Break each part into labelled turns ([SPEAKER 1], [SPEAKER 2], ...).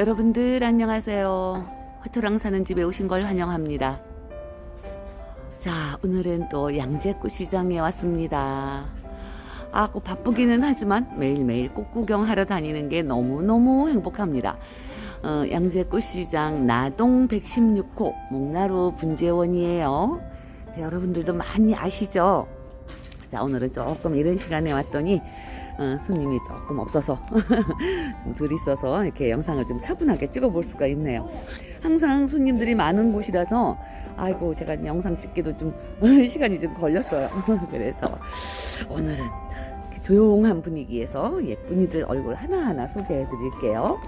[SPEAKER 1] 여러분들 안녕하세요. 화초랑 사는 집에 오신 걸 환영합니다. 자, 오늘은 또 양재꽃 시장에 왔습니다. 아, 꼭 바쁘기는 하지만 매일매일 꽃 구경하러 다니는 게 너무너무 행복합니다. 어, 양재꽃 시장 나동 116호 목나루 분재원이에요. 자, 여러분들도 많이 아시죠? 자, 오늘은 조금 이른 시간에 왔더니 어, 손님이 조금 없어서 좀덜 있어서 이렇게 영상을 좀 차분하게 찍어볼 수가 있네요. 항상 손님들이 많은 곳이라서 아이고 제가 영상 찍기도 좀 시간이 좀 걸렸어요. 그래서 오늘은 조용한 분위기에서 예쁜이들 얼굴 하나하나 소개해 드릴게요.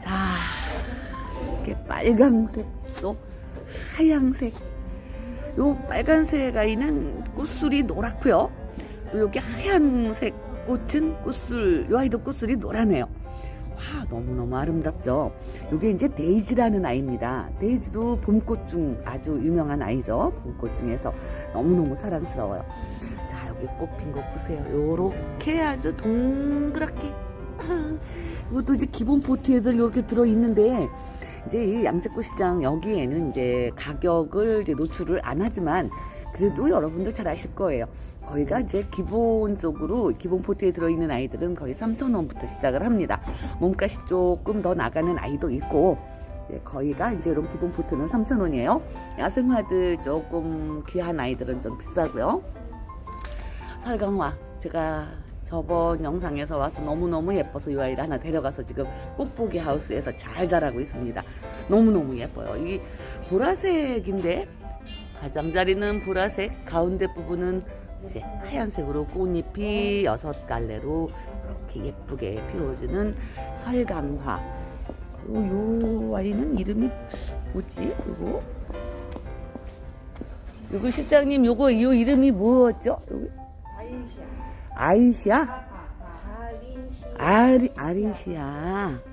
[SPEAKER 1] 자, 이렇게 빨강색 또 하양색 요 빨간색 아이는 꽃술이 노랗고요. 또 여기 하얀색 꽃은 꽃술, 요 아이도 꽃술이 노라네요. 와, 너무너무 아름답죠? 요게 이제 데이지라는 아이입니다. 데이지도 봄꽃 중 아주 유명한 아이죠. 봄꽃 중에서 너무너무 사랑스러워요. 자, 여기 꽃핀 거 보세요. 요렇게 아주 동그랗게. 아, 이것도 이제 기본 포트에들 이렇게 들어있는데, 이제 이 양재꽃 시장 여기에는 이제 가격을 이제 노출을 안 하지만, 그래도 여러분들 잘 아실 거예요. 거기가 이제 기본적으로 기본 포트에 들어있는 아이들은 거의 3,000원부터 시작을 합니다. 몸값이 조금 더 나가는 아이도 있고 네, 거의가 이제 이런 기본 포트는 3,000원이에요. 야생화들 조금 귀한 아이들은 좀 비싸고요. 설강화 제가 저번 영상에서 와서 너무너무 예뻐서 이 아이를 하나 데려가서 지금 꽃보기 하우스에서 잘 자라고 있습니다. 너무너무 예뻐요. 이 보라색인데 가장자리는 보라색, 가운데 부분은 이제 하얀색으로 꽃잎이 여섯 갈래로 이렇게 예쁘게 피워주는 설강화. 요, 요 아이는 이름이 뭐지? 요거? 요거 실장님 요거 요 이름이 뭐였죠? 요거
[SPEAKER 2] 아이샤.
[SPEAKER 1] 아이시아?
[SPEAKER 2] 아린시.
[SPEAKER 1] 아리, 아린시아.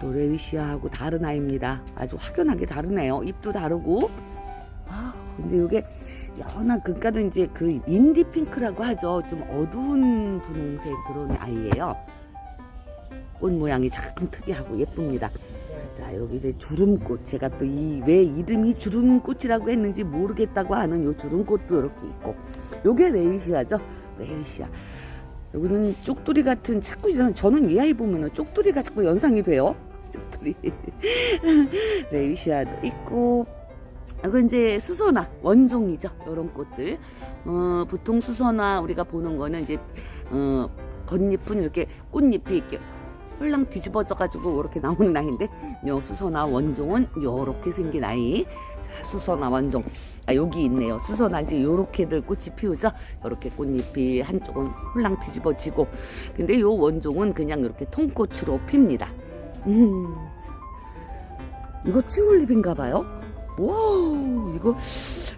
[SPEAKER 1] 노레위시아하고 다른 아이입니다. 아주 확연하게 다르네요. 입도 다르고. 아, 근데 이게 연한 그러니까는 이제 그 인디 핑크라고 하죠. 좀 어두운 분홍색 그런 아이예요. 꽃 모양이 참 특이하고 예쁩니다. 자, 여기 이제 주름꽃. 제가 또 이 왜 이름이 주름꽃이라고 했는지 모르겠다고 하는 요 주름꽃도 이렇게 있고. 요게 레이시아죠. 레이시아. 여기는 쪽두리 같은 자꾸 이런 저는 이 아이 보면은 쪽두리가 자꾸 연상이 돼요. 쪽두리. 레이시아도 있고 이거 이제 수선화 원종이죠. 이런 꽃들. 어, 보통 수선화 우리가 보는 거는 이제 어, 겉잎은 이렇게 꽃잎이 이렇게 홀랑 뒤집어져 가지고 이렇게 나오는 아이인데 요 수선화 원종은 요렇게 생긴 아이. 자, 수선화 원종. 아, 여기 있네요. 수선화 이제 요렇게들 꽃이 피우죠. 요렇게 꽃잎이 한쪽은 홀랑 뒤집어지고. 근데 요 원종은 그냥 이렇게 통꽃으로 핍니다. 음. 이거 튤립인가 봐요. 와, 이거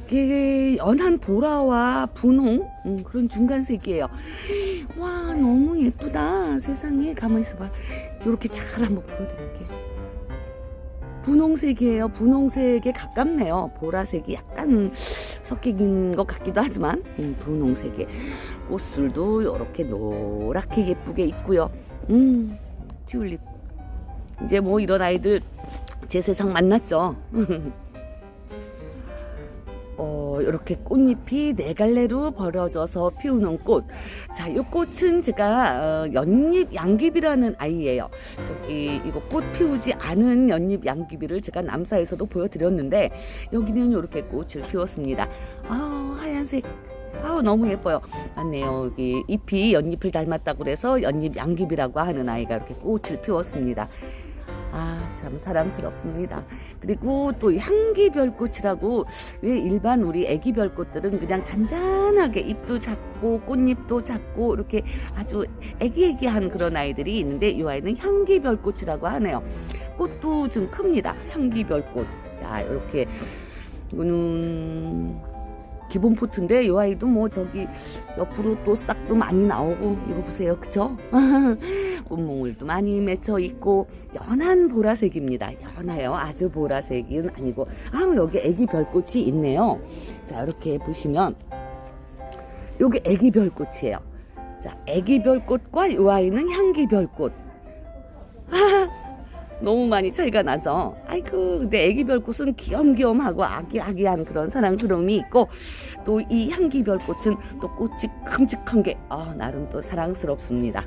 [SPEAKER 1] 이게 연한 보라와 분홍 음, 그런 중간색이에요. 와, 너무 예쁘다. 세상에 가만히 있어봐. 이렇게 잘 한번 보여드릴게요. 분홍색이에요. 분홍색에 가깝네요. 보라색이 약간 섞이긴 것 같기도 하지만 음, 분홍색에 꽃술도 이렇게 노랗게 예쁘게 있고요. 음, 튤립. 이제 뭐 이런 아이들 제 세상 만났죠. 어, 이렇게 꽃잎이 네 갈래로 벌어져서 피우는 꽃. 자, 이 꽃은 제가 어, 연잎 양귀비라는 아이예요. 저기 이거 꽃 피우지 않은 연잎 양귀비를 제가 남사에서도 보여드렸는데 여기는 이렇게 꽃을 피웠습니다. 아, 하얀색. 아우 너무 예뻐요. 맞네요. 여기 잎이 연잎을 닮았다고 그래서 연잎 양귀비라고 하는 아이가 이렇게 꽃을 피웠습니다. 아, 참 사랑스럽습니다. 그리고 또 향기 별꽃이라고 왜 일반 우리 애기 별꽃들은 그냥 잔잔하게 잎도 작고 꽃잎도 작고 이렇게 아주 애기애기한 그런 아이들이 있는데 이 아이는 향기 별꽃이라고 하네요. 꽃도 좀 큽니다. 향기 별꽃. 자, 이렇게 이거는 기본 포트인데 이 아이도 뭐 저기 옆으로 또 싹도 많이 나오고 이거 보세요. 그죠 꽃몽울도 많이 맺혀 있고 연한 보라색입니다. 연해요 아주 보라색은 아니고. 아 여기 애기 별꽃이 있네요. 자 이렇게 보시면 요게 애기 별꽃이에요. 자 애기 별꽃과 이 아이는 향기 별꽃 너무 많이 차이가 나죠. 아이고, 근데 애기 별 꽃은 귀염귀염하고 아기아기한 그런 사랑스러움이 있고, 또 이 향기 별 꽃은 또 꽃이 큼직한 게, 아, 나름 또 사랑스럽습니다.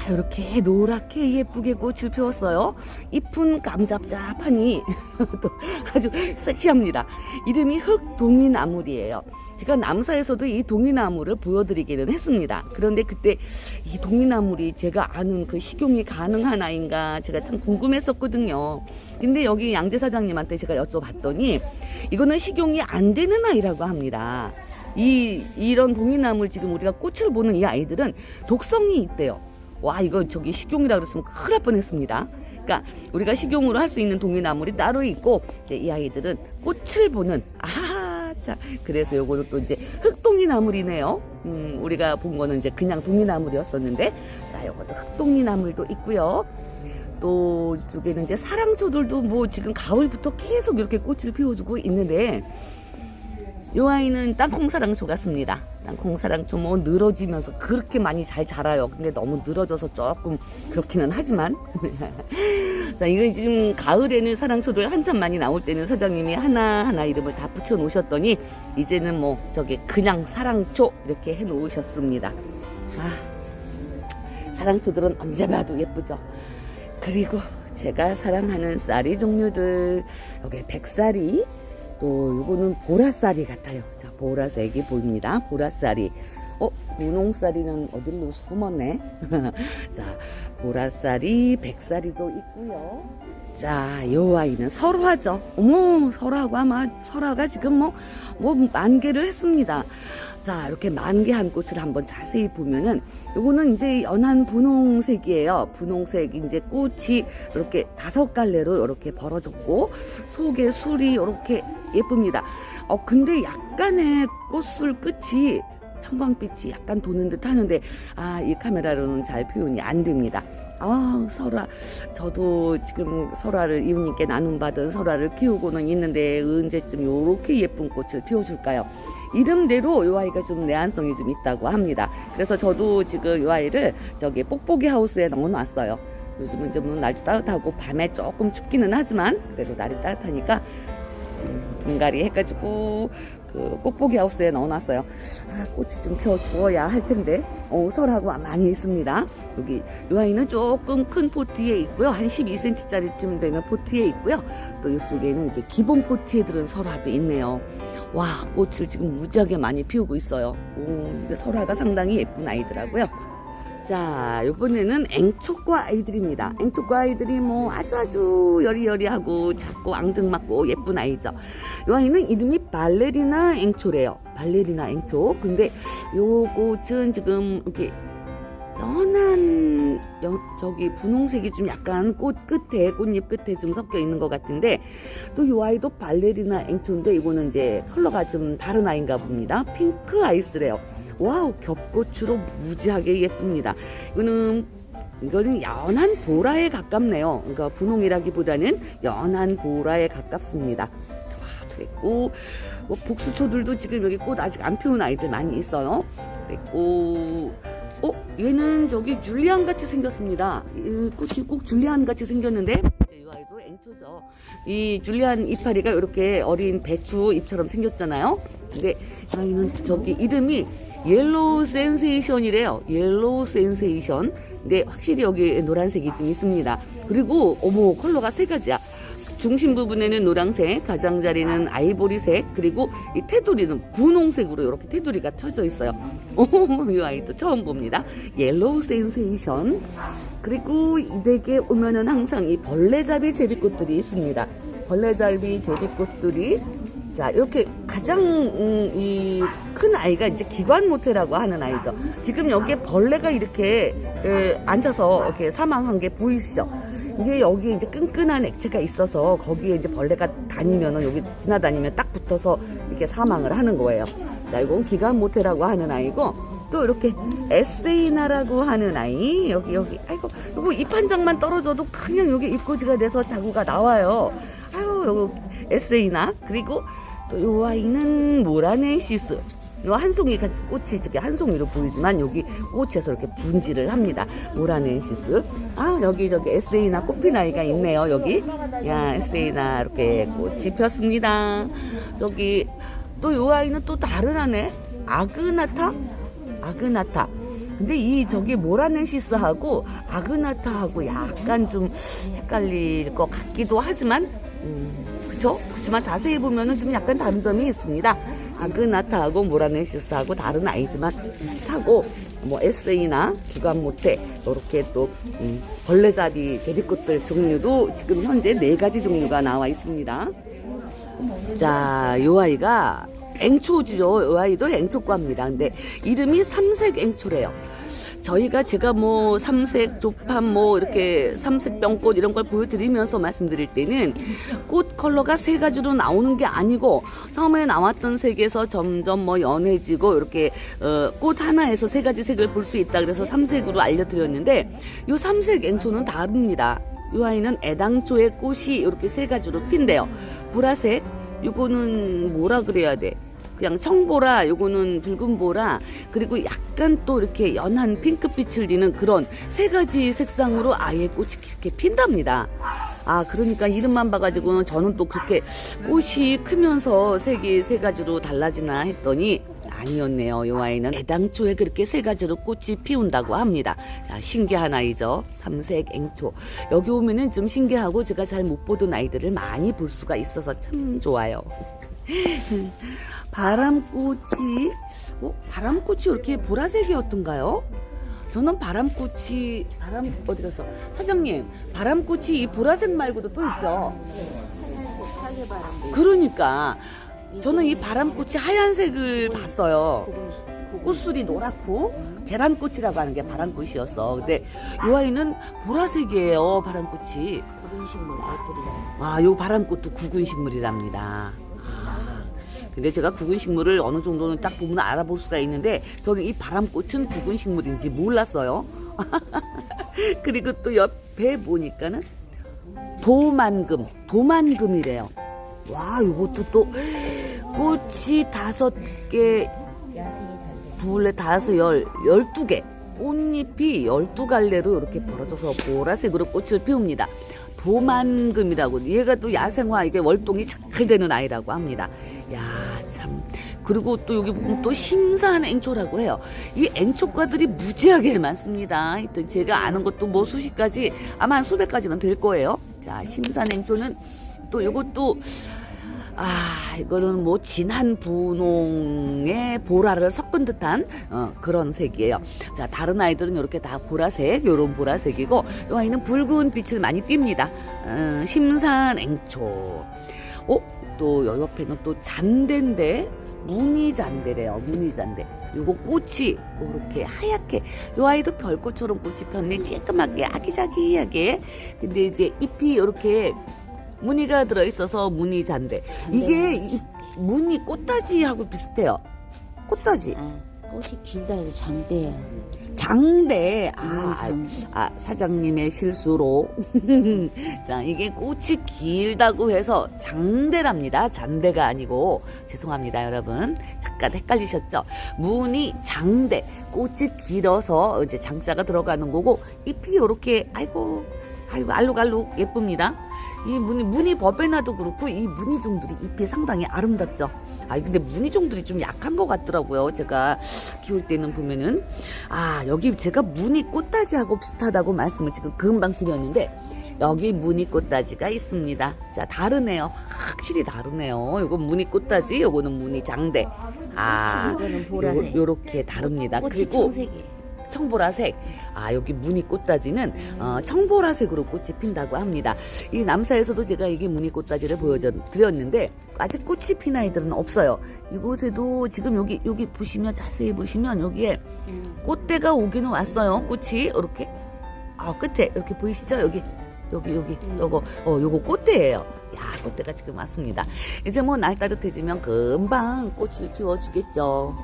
[SPEAKER 1] 자, 이렇게 노랗게 예쁘게 꽃을 피웠어요. 잎은 감잡잡하니 또 아주 섹시합니다. 이름이 흑동이나물이에요. 제가 남사에서도 이 동이나물을 보여드리기는 했습니다. 그런데 그때 이 동이나물이 제가 아는 그 식용이 가능한 아이인가 제가 참 궁금했었거든요. 근데 여기 양재 사장님한테 제가 여쭤봤더니 이거는 식용이 안 되는 아이라고 합니다. 이 이런 동이나물 지금 우리가 꽃을 보는 이 아이들은 독성이 있대요. 와 이거 저기 식용이라 그랬으면 큰일 날 뻔했습니다. 그러니까 우리가 식용으로 할 수 있는 동이나물이 따로 있고 이제 이 아이들은 꽃을 보는 아자 그래서 요거는 또 이제 흑동이나물이네요. 음 우리가 본 거는 이제 그냥 동이나물이었었는데 자 요것도 흑동이나물도 있고요. 또 이쪽에는 이제 사랑초들도 뭐 지금 가을부터 계속 이렇게 꽃을 피워주고 있는데 요 아이는 땅콩 사랑초 같습니다. 땅콩사랑초 뭐 늘어지면서 그렇게 많이 잘 자라요. 근데 너무 늘어져서 조금 그렇기는 하지만. 자, 이건 지금 가을에는 사랑초들 한참 많이 나올 때는 사장님이 하나하나 이름을 다 붙여 놓으셨더니 이제는 뭐 저기 그냥 사랑초 이렇게 해 놓으셨습니다. 아, 사랑초들은 언제 봐도 예쁘죠. 그리고 제가 사랑하는 쌀이 종류들 여기 백쌀이 또 요거는 보라쌀이 같아요. 자, 보라색이 보입니다. 보라쌀이. 어, 분홍쌀이는 어디로 숨었네. 자, 보라쌀이, 백쌀이도 있고요. 자, 요 아이는 설화죠. 어머, 설화가 아마 설화가 지금 뭐, 뭐 만개를 했습니다. 자, 이렇게 만개한 꽃을 한번 자세히 보면은 요거는 이제 연한 분홍색이에요. 분홍색 이제 꽃이 이렇게 다섯 갈래로 이렇게 벌어졌고 속에 술이 이렇게 예쁩니다. 어 근데 약간의 꽃술 끝이 형광빛이 약간 도는 듯 하는데 아 이 카메라로는 잘 표현이 안 됩니다. 아 설화 저도 지금 설화를 이웃님께 나눔받은 설화를 키우고는 있는데 언제쯤 요렇게 예쁜 꽃을 피워줄까요? 이름대로 요 아이가 좀 내한성이 좀 있다고 합니다. 그래서 저도 지금 요 아이를 저기 뽁뽁이 하우스에 넣어놨어요. 요즘은 좀 날도 따뜻하고 밤에 조금 춥기는 하지만 그래도 날이 따뜻하니까 음, 분갈이 해가지고 그 뽁뽁이 하우스에 넣어놨어요. 아 꽃이 좀펴 주어야 할 텐데 어, 설하고 많이 있습니다. 여기 이 아이는 조금 큰 포트에 있고요. 한 12cm짜리쯤 되는 포트에 있고요. 또 이쪽에는 이렇게 기본 포트에 들은 설화도 있네요. 와 꽃을 지금 무지하게 많이 피우고 있어요. 오, 근데 설화가 상당히 예쁜 아이더라고요. 자, 이번에는 앵초과 아이들입니다. 앵초과 아이들이 뭐 아주 아주 여리여리하고 작고 앙증맞고 예쁜 아이죠. 이 아이는 이름이 발레리나 앵초래요. 발레리나 앵초. 근데 요 꽃은 지금 이렇게 연한 여- 저기 분홍색이 좀 약간 꽃 끝에 꽃잎 끝에 좀 섞여 있는 것 같은데 또 이 아이도 발레리나 앵초인데 이거는 이제 컬러가 좀 다른 아이인가 봅니다. 핑크 아이스래요. 와우 겹꽃으로 무지하게 예쁩니다. 이거는 이거는 연한 보라에 가깝네요. 그러니까 분홍이라기보다는 연한 보라에 가깝습니다. 와, 그랬고 뭐 복수초들도 지금 여기 꽃 아직 안 피운 아이들 많이 있어요. 그랬고 어 얘는 저기 줄리안 같이 생겼습니다. 이 꽃이 꼭 줄리안 같이 생겼는데 이 아이도 앵초죠. 이 줄리안 이파리가 이렇게 어린 배추 잎처럼 생겼잖아요. 근데 이 아이는 저기 이름이 옐로우 센세이션이래요. 옐로우 센세이션. 근데 확실히 여기 노란색이 좀 있습니다. 그리고 어머 컬러가 세 가지야. 중심 부분에는 노란색, 가장자리는 아이보리색, 그리고 이 테두리는 분홍색으로 이렇게 테두리가 쳐져 있어요. 오, 이 아이도 처음 봅니다. 옐로우 센세이션. 그리고 이 댁에 오면은 항상 이 벌레잡이 제비꽃들이 있습니다. 벌레잡이 제비꽃들이 자 이렇게 가장 음, 이큰 아이가 이제 기관 모태라고 하는 아이죠. 지금 여기에 벌레가 이렇게 에, 앉아서 이렇게 사망한 게 보이시죠? 이게 여기에 이제 끈끈한 액체가 있어서 거기에 이제 벌레가 다니면은 여기 지나다니면 딱 붙어서 이렇게 사망을 하는 거예요. 자, 이건 기관 모태라고 하는 아이고 또 이렇게 에세이나라고 하는 아이 여기 여기 아이고 이거 잎한 장만 떨어져도 그냥 여기 잎꽂이가 돼서 자구가 나와요. 아유 요거 에세이나 그리고 또 요 아이는 모라네시스 요 한 송이 같이 꽃이 저기 한 송이로 보이지만 여기 꽃에서 이렇게 분지를 합니다. 모라넨시스. 아 여기 저기 에세이나 꽃피나이가 있네요. 여기 야 에세이나 이렇게 꽃이 폈습니다. 저기 또 요 아이는 또 다른 아네 아그나타 아그나타. 근데 이 저기 모라넨시스하고 아그나타하고 약간 좀 헷갈릴 것 같기도 하지만 음, 그쵸? 그렇지만 자세히 보면은 좀 약간 다른 점이 있습니다. 아그나타하고 모라네시스하고 다른 아이지만 비슷하고 뭐 에세이나 기관 모태 이렇게 또 음, 벌레잡이 제비꽃들 종류도 지금 현재 네 가지 종류가 나와 있습니다. 자, 요 아이가 앵초죠. 요 아이도 앵초과입니다. 근데 이름이 삼색 앵초래요. 저희가 제가 뭐 삼색 조팝 뭐 이렇게 삼색 병꽃 이런 걸 보여드리면서 말씀드릴 때는 꽃 컬러가 세 가지로 나오는 게 아니고 처음에 나왔던 색에서 점점 뭐 연해지고 이렇게 어, 꽃 하나에서 세 가지 색을 볼 수 있다 그래서 삼색으로 알려드렸는데 요 삼색 앵초는 다릅니다. 이 아이는 애당초의 꽃이 이렇게 세 가지로 핀대요. 보라색, 요거는 뭐라 그래야 돼? 그냥 청보라, 요거는 붉은 보라, 그리고 약간 또 이렇게 연한 핑크빛을 띠는 그런 세 가지 색상으로 아예 꽃이 이렇게 핀답니다. 아, 그러니까 이름만 봐가지고는 저는 또 그렇게 꽃이 크면서 색이 세 가지로 달라지나 했더니 아니었네요. 이 아이는 애당초에 그렇게 세 가지로 꽃이 피운다고 합니다. 야, 신기한 아이죠. 삼색 앵초. 여기 오면은 좀 신기하고 제가 잘 못 보던 아이들을 많이 볼 수가 있어서 참 좋아요. 바람꽃이, 어? 바람꽃이 이렇게 보라색이었던가요? 저는 바람꽃이, 바람, 어디 갔어? 사장님, 바람꽃이 이 보라색 말고도 또 있죠? 그러니까, 저는 이 바람꽃이 하얀색을 봤어요. 꽃술이 노랗고 계란꽃이라고 하는 게 바람꽃이었어. 근데 이 아이는 보라색이에요. 바람꽃이.
[SPEAKER 2] 구근식물.
[SPEAKER 1] 아, 요 바람꽃도 구근식물이랍니다. 아, 근데 제가 구근 식물을 어느 정도는 딱 보면 알아볼 수가 있는데 저는 이 바람꽃은 구근 식물인지 몰랐어요. 그리고 또 옆에 보니까는 도만금, 도만금이래요. 와, 요것도 또 꽃이 다섯 개. 둘레 다섯 열 열두 개 꽃잎이 열두 갈래로 이렇게 벌어져서 보라색으로 꽃을 피웁니다. 도만금이라고 얘가 또 야생화 이게 월동이 잘 되는 아이라고 합니다. 야 참. 그리고 또 여기 보면 또 심산 앵초라고 해요. 이 앵초과들이 무지하게 많습니다. 제가 아는 것도 뭐 수십 가지 아마 한 수백 가지는 될 거예요. 자 심산 앵초는 또 이것도 아, 이거는 뭐 진한 분홍의 보라를 섞은 듯한 어, 그런 색이에요. 자, 다른 아이들은 이렇게 다 보라색, 요런 보라색이고, 이 아이는 붉은 빛을 많이 띱니다. 어, 심산 앵초. 어, 또요 옆에는 또 잔대인데, 무늬잔대래요. 무늬잔대. 요거 꽃이 이렇게 하얗게, 요 아이도 별꽃처럼 꽃이 폈네. 쬐끄맣게, 아기자기하게. 근데 이제 잎이 이렇게 무늬가 들어있어서 무늬잔대. 이게 이 무늬 꽃다지하고 비슷해요. 꽃다지.
[SPEAKER 2] 아, 꽃이 길다 해서 장대야.
[SPEAKER 1] 장대.
[SPEAKER 2] 음,
[SPEAKER 1] 아,
[SPEAKER 2] 장대.
[SPEAKER 1] 아, 사장님의 실수로. 자, 이게 꽃이 길다고 해서 장대랍니다. 잔대가 아니고. 죄송합니다, 여러분. 잠깐 헷갈리셨죠? 무늬 장대. 꽃이 길어서 이제 장자가 들어가는 거고, 잎이 요렇게, 아이고, 아이고, 알록알록 예쁩니다. 이 무늬, 무늬 법에나도 그렇고, 이 무늬 종들이 잎이 상당히 아름답죠? 아, 근데 무늬 종들이 좀 약한 것 같더라고요. 제가 키울 때는 보면은. 아, 여기 제가 무늬 꽃다지하고 비슷하다고 말씀을 지금 금방 드렸는데, 여기 무늬 꽃다지가 있습니다. 자, 다르네요. 확실히 다르네요. 요건 무늬 꽃다지, 요거는 무늬 장대. 아. 요, 렇게 다릅니다. 그리고
[SPEAKER 2] 청색이에요.
[SPEAKER 1] 청보라색. 아, 여기 무늬 꽃다지는 어, 청보라색으로 꽃이 핀다고 합니다. 이 남사에서도 제가 이게 무늬 꽃다지를 보여드렸는데 아직 꽃이 핀 아이들은 없어요. 이곳에도 지금 여기 여기 보시면 자세히 보시면 여기에
[SPEAKER 2] 음.
[SPEAKER 1] 꽃대가 오기는 왔어요. 꽃이 이렇게 아 끝에 이렇게 보이시죠? 여기 여기 여기 요거 어 요거 꽃대예요. 야 꽃대가 지금 왔습니다. 이제 뭐 날 따뜻해지면 금방 꽃을 피워주겠죠.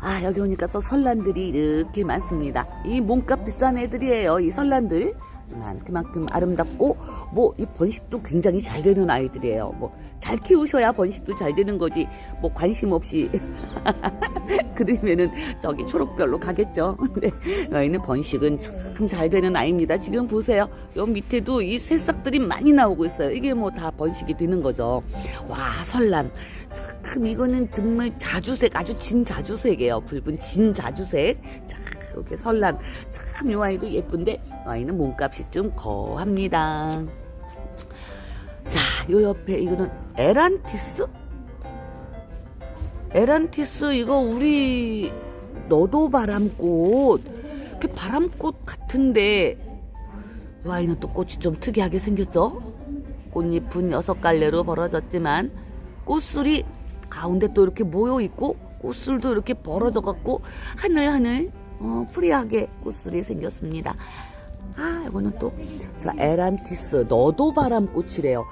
[SPEAKER 1] 아 여기 오니까 또 설란들이 이렇게 많습니다. 이 몸값 비싼 애들이에요. 이 설란들 작지만 그만큼 아름답고 뭐 이 번식도 굉장히 잘 되는 아이들이에요. 뭐 잘 키우셔야 번식도 잘 되는 거지. 뭐 관심 없이 그러면은 저기 초록별로 가겠죠. 근데 여기는 번식은 참 잘 되는 아이입니다. 지금 보세요. 요 밑에도 이 새싹들이 많이 나오고 있어요. 이게 뭐 다 번식이 되는 거죠. 와 설란. 참 이거는 정말 자주색 아주 진 자주색이에요. 붉은 진 자주색. 자 이렇게 설란. 참이 아이도 예쁜데 이 아이는 몸값이 좀 거합니다. 자, 요 옆에 이거는 에란티스? 에란티스 이거 우리 너도 바람꽃 그 바람꽃 같은데 이 아이는 또 꽃이 좀 특이하게 생겼죠? 꽃잎은 여섯 갈래로 벌어졌지만 꽃술이 가운데 또 이렇게 모여 있고 꽃술도 이렇게 벌어져 갖고 하늘하늘 어, 프리하게 꽃술이 생겼습니다. 아, 이거는 또, 저 에란티스, 너도 바람 꽃이래요.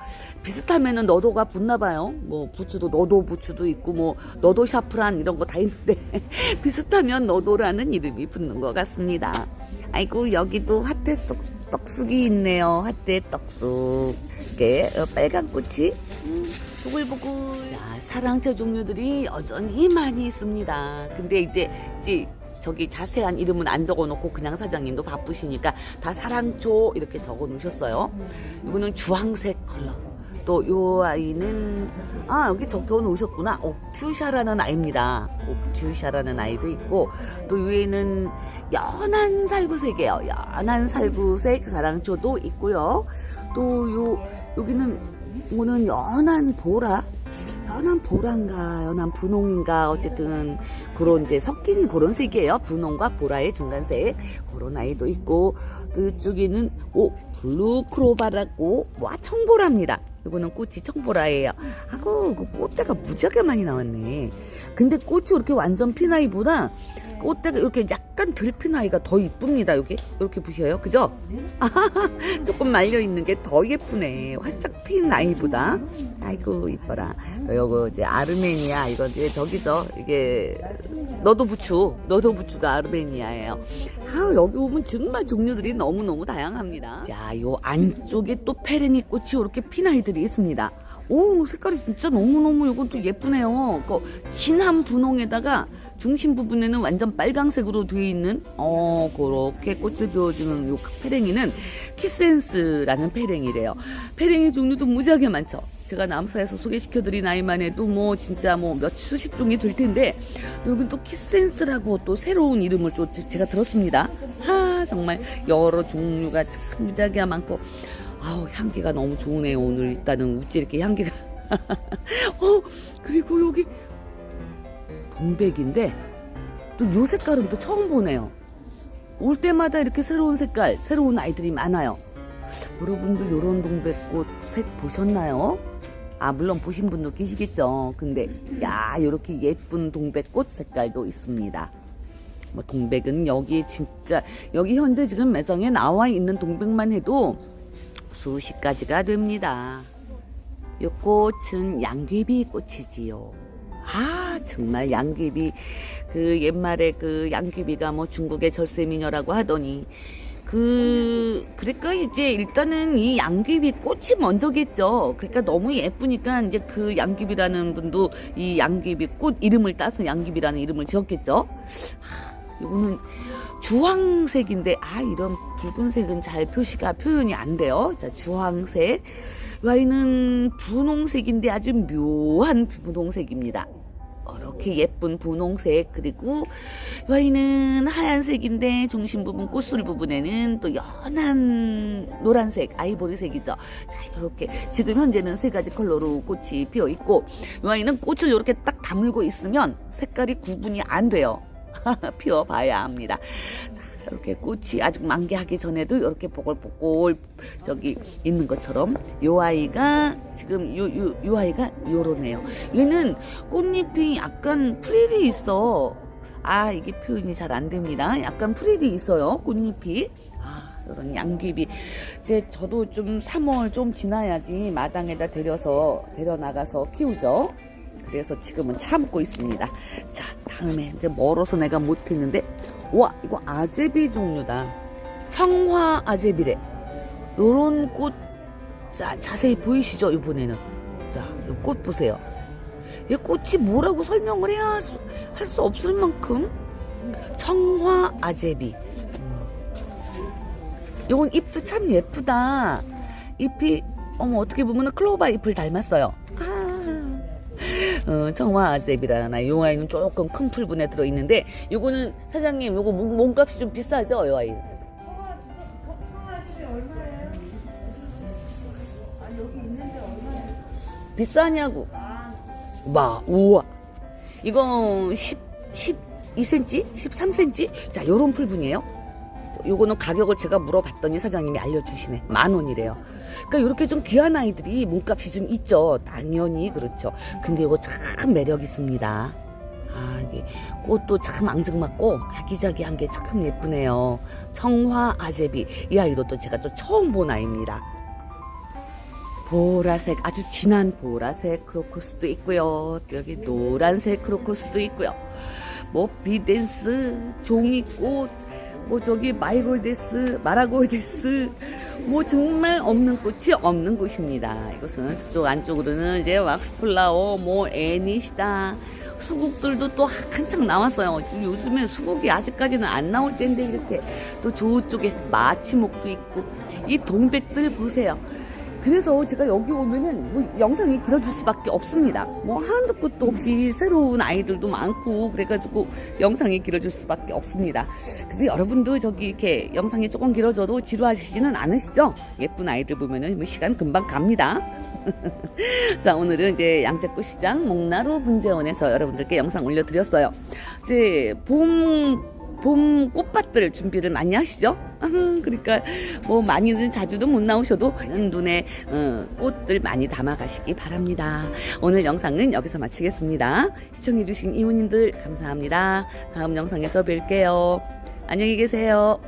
[SPEAKER 1] 비슷하면은 너도가 붙나 봐요. 뭐, 부츠도, 너도 부츠도 있고, 뭐, 너도 샤프란 이런 거 다 있는데, 비슷하면 너도라는 이름이 붙는 것 같습니다. 아이고, 여기도 핫대 떡, 떡쑥이 있네요. 핫대 떡쑥. 이게 어, 빨간 꽃이, 음, 보글보글. 야, 사랑채 종류들이 여전히 많이 있습니다. 근데 이제, 이제, 저기 자세한 이름은 안 적어놓고 그냥 사장님도 바쁘시니까 다 사랑초 이렇게 적어 놓으셨어요. 이거는 주황색 컬러. 또 요 아이는 아 여기 적혀 놓으셨구나. 옥튜샤라는 아이입니다. 옥튜샤라는 아이도 있고 또 위에는 연한 살구색이에요. 연한 살구색 사랑초도 있고요. 또 요 여기는 이거는 연한 보라? 연한 보라인가? 연한 분홍인가? 어쨌든 그런 이제 섞인 그런 색이에요. 분홍과 보라의 중간색. 그런 아이도 있고 또 이쪽에는 오 블루 크로바라고 와 청보라입니다. 이거는 꽃이 청보라예요. 아고 그 꽃대가 무지하게 많이 나왔네. 근데 꽃이 이렇게 완전 핀 아이보다 꽃대가 이렇게 약간 덜핀 아이가 더 이쁩니다 여기 이렇게 보셔요 그죠 조금 말려 있는 게 더 예쁘네. 활짝 핀 아이보다. 아이고 이뻐라. 요거 이제 아르메니아 이거 이제 저기죠. 이게 너도 부추, 너도 부추가 아르메니아예요. 아 여기 오면 정말 종류들이 너무 너무 다양합니다. 자, 요 안쪽에 또 페레니 꽃이 이렇게 핀 아이들이 있습니다. 오 색깔이 진짜 너무너무 이건 또 예쁘네요. 그 진한 분홍에다가 중심 부분에는 완전 빨강색으로 되어 있는 어 그렇게 꽃을 피워주는 요 페랭이는 키센스라는 페랭이래요. 페랭이 종류도 무지하게 많죠. 제가 남사에서 소개시켜드린 아이만 해도 뭐 진짜 뭐 몇 수십 종이 될 텐데 여기 또 키센스라고 또 새로운 이름을 또 제가 들었습니다. 하 정말 여러 종류가 참 무지하게 많고 아우 향기가 너무 좋으네요. 오늘 일단은 우찌 이렇게 향기가 어 그리고 여기 동백인데 또 요 색깔은 또 처음 보네요. 올 때마다 이렇게 새로운 색깔, 새로운 아이들이 많아요. 여러분들 요런 동백꽃 색 보셨나요? 아 물론 보신 분도 계시겠죠. 근데 야 요렇게 예쁜 동백꽃 색깔도 있습니다. 뭐 동백은 여기 진짜 여기 현재 지금 매장에 나와 있는 동백만 해도 수십 가지가 됩니다. 요 꽃은 양귀비 꽃이지요. 아 정말 양귀비 그 옛말에 그 양귀비가 뭐 중국의 절세 미녀라고 하더니 그 그러니까 이제 일단은 이 양귀비 꽃이 먼저겠죠. 그러니까 너무 예쁘니까 이제 그 양귀비라는 분도 이 양귀비 꽃 이름을 따서 양귀비라는 이름을 지었겠죠. 하, 이거는 주황색인데 아 이런 붉은색은 잘 표시가 표현이 안 돼요. 자 주황색 와이는 분홍색인데 아주 묘한 분홍색입니다. 이렇게 예쁜 분홍색 그리고 와이는 하얀색인데 중심 부분 꽃술 부분에는 또 연한 노란색 아이보리색이죠. 자 이렇게 지금 현재는 세 가지 컬러로 꽃이 피어 있고 와이는 꽃을 이렇게 딱 다물고 있으면 색깔이 구분이 안 돼요. 피워 봐야 합니다. 자, 이렇게 꽃이 아직 만개하기 전에도 이렇게 보글보글 저기 있는 것처럼 요 아이가 지금 요, 요, 요 아이가 요러네요. 얘는 꽃잎이 약간 프릴이 있어. 아, 이게 표현이 잘 안 됩니다. 약간 프릴이 있어요. 꽃잎이. 아, 이런 양귀비. 이제 저도 좀 3월 좀 지나야지 마당에다 데려서, 데려 나가서 키우죠. 그래서 지금은 참고 있습니다. 자, 다음에 이제 멀어서 내가 못 했는데, 와, 이거 아제비 종류다. 청화 아제비래. 요런 꽃 자, 자세히 보이시죠? 이번에는 자, 요 꽃 보세요. 이 꽃이 뭐라고 설명을 해야 할수 없을 만큼 청화 아제비. 요건 잎도 참 예쁘다. 잎이 어머 어떻게 보면 클로바 잎을 닮았어요. 아. 어, 청화 아제비라나 요 아이는 조금 큰 풀분에 들어 있는데 요거는 사장님 몸- 몸값이 좀 비싸죠 요 아이.
[SPEAKER 3] 청아 주소 청아집이 얼마예요? 아 여기 있는데 얼마예요?
[SPEAKER 1] 비싸냐고.
[SPEAKER 3] 아
[SPEAKER 1] 와, 우와. 이거 10, 12cm? 13cm? 자, 요런 풀분이에요. 요거는 가격을 제가 물어봤더니 사장님이 알려주시네. 만 원이래요. 그러니까 이렇게 좀 귀한 아이들이 몸값이 좀 있죠. 당연히 그렇죠. 근데 이거 참 매력 있습니다. 아, 이게 꽃도 참 앙증맞고 아기자기한 게 참 예쁘네요. 청화 아제비. 이 아이도 또 제가 또 처음 본 아이입니다. 보라색 아주 진한 보라색 크로코스도 있고요. 또 여기 노란색 크로코스도 있고요. 뭐 비덴스, 종이꽃, 뭐 저기 마이골데스, 마라골데스, 뭐 정말 없는 꽃이 없는 곳입니다. 이것은 저쪽 안쪽으로는 이제 왁스플라워, 뭐 애니시다, 수국들도 또 한창 나왔어요. 요즘에 수국이 아직까지는 안 나올 텐데 이렇게 또 저쪽에 마취목도 있고 이 동백들 보세요. 그래서 제가 여기 오면은 뭐 영상이 길어질 수밖에 없습니다. 뭐 한두 끝도 없이 새로운 아이들도 많고 그래가지고 영상이 길어질 수밖에 없습니다. 그래서 여러분도 저기 이렇게 영상이 조금 길어져도 지루하시지는 않으시죠? 예쁜 아이들 보면은 뭐 시간 금방 갑니다. 자 오늘은 이제 양재꽃 시장 목나루 분재원에서 여러분들께 영상 올려드렸어요. 이제 봄 봄 꽃밭들 준비를 많이 하시죠? 그러니까 뭐 많이는 자주도 못 나오셔도 눈에 어, 꽃들 많이 담아가시기 바랍니다. 오늘 영상은 여기서 마치겠습니다. 시청해주신 이모님들 감사합니다. 다음 영상에서 뵐게요. 안녕히 계세요.